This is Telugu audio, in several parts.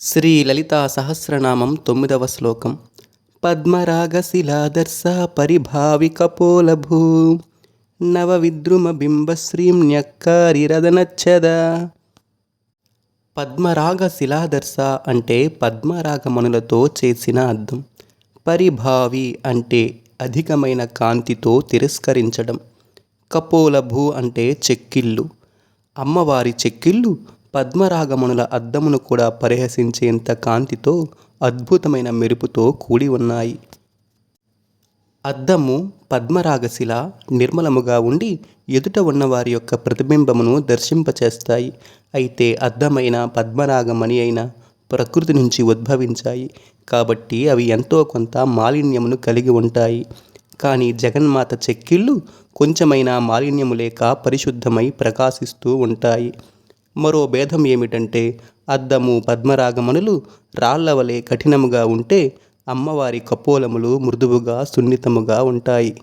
శ్రీ లలితా సహస్రనామం తొమ్మిదవ శ్లోకం. పద్మరాగశిలాదర్శ పరిభావికపోలభూ నవ విద్రుమ బింబశ్రీం న్యక్కారిరదనచ్చద పద్మరాగ శిలాదర్శ అంటే పద్మరాగమణులతో చేసిన అర్థం పరిభావి అంటే అధికమైన కాంతితో తిరస్కరించడం. కపోలభూ అంటే చెక్కిళ్ళు. అమ్మవారి చెక్కిళ్ళు పద్మరాగమణుల అద్దమును కూడా పరిహసించేంత కాంతితో అద్భుతమైన మెరుపుతో కూడి ఉన్నాయి. అద్దము పద్మరాగశిల నిర్మలముగా ఉండి ఎదుట ఉన్నవారి యొక్క ప్రతిబింబమును దర్శింపచేస్తాయి. అయితే అద్దమైన పద్మరాగమణి అయిన ప్రకృతి నుంచి ఉద్భవించాయి. కాబట్టి అవి ఎంతో కొంత మాలిన్యమును కలిగి ఉంటాయి. కానీ జగన్మాత చెక్కిళ్ళు కొంచెమైనా మాలిన్యము లేక పరిశుద్ధమై ప్రకాశిస్తూ ఉంటాయి. మరో భేదం ఏమిటంటే అద్దము పద్మరాగమణులు రాళ్ళ వలె కఠినముగా ఉంటే అమ్మవారి కపోలములు మృదువుగా సున్నితముగా ఉంటాయి.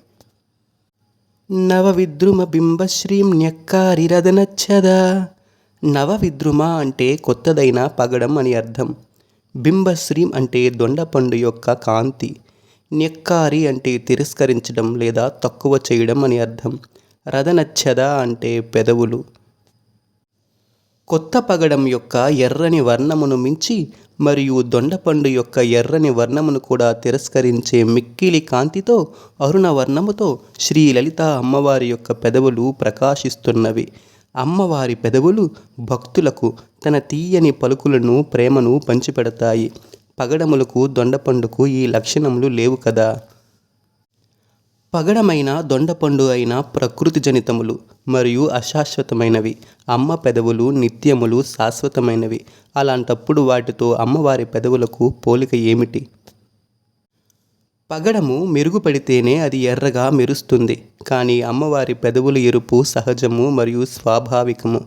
నవ విద్రుమ బింబశ్రీం న్యక్కారిరదనచ్చద నవ విద్రుమ అంటే కొత్తదైన పగడం అని అర్థం. బింబశ్రీం అంటే దొండపండు యొక్క కాంతి. నెక్కారి అంటే తిరస్కరించడం లేదా తక్కువ చేయడం అని అర్థం. రథనచ్చద అంటే పెదవులు. కొత్త పగడం యొక్క ఎర్రని వర్ణమును మించి మరియు దొండపండు యొక్క ఎర్రని వర్ణమును కూడా తిరస్కరించే మిక్కిలి కాంతితో అరుణ వర్ణముతో శ్రీ లలిత అమ్మవారి యొక్క పెదవులు ప్రకాశిస్తున్నవి. అమ్మవారి పెదవులు భక్తులకు తన తీయని పలుకులను ప్రేమను పంచిపెడతాయి. పగడములకు దొండపండుకు ఈ లక్షణములు లేవు కదా? పగడమైన దొండపండు అయిన ప్రకృతి జనితములు మరియు అశాశ్వతమైనవి. అమ్మ పెదవులు నిత్యములు శాశ్వతమైనవి. అలాంటప్పుడు వాటితో అమ్మవారి పెదవులకు పోలిక ఏమిటి? పగడము మెరుగుపడితేనే అది ఎర్రగా మెరుస్తుంది. కానీ అమ్మవారి పెదవుల ఎరుపు సహజము మరియు స్వాభావికము.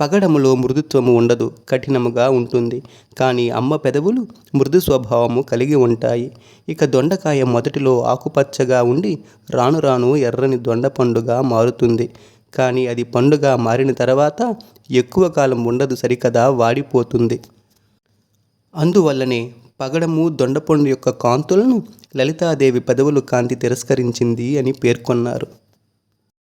పగడములో మృదుత్వము ఉండదు కఠినముగా ఉంటుంది. కానీ అమ్మ పెదవులు మృదు స్వభావము కలిగి ఉంటాయి. ఇక దొండకాయ మొదటిలో ఆకుపచ్చగా ఉండి రాను రాను ఎర్రని దొండ పండుగా మారుతుంది. కానీ అది పండుగ మారిన తర్వాత ఎక్కువ కాలం ఉండదు సరికదా వాడిపోతుంది. అందువల్లనే పగడము దొండపండు యొక్క కాంతులను లలితాదేవి పెదవులు కాంతి తిరస్కరించింది అని పేర్కొన్నారు.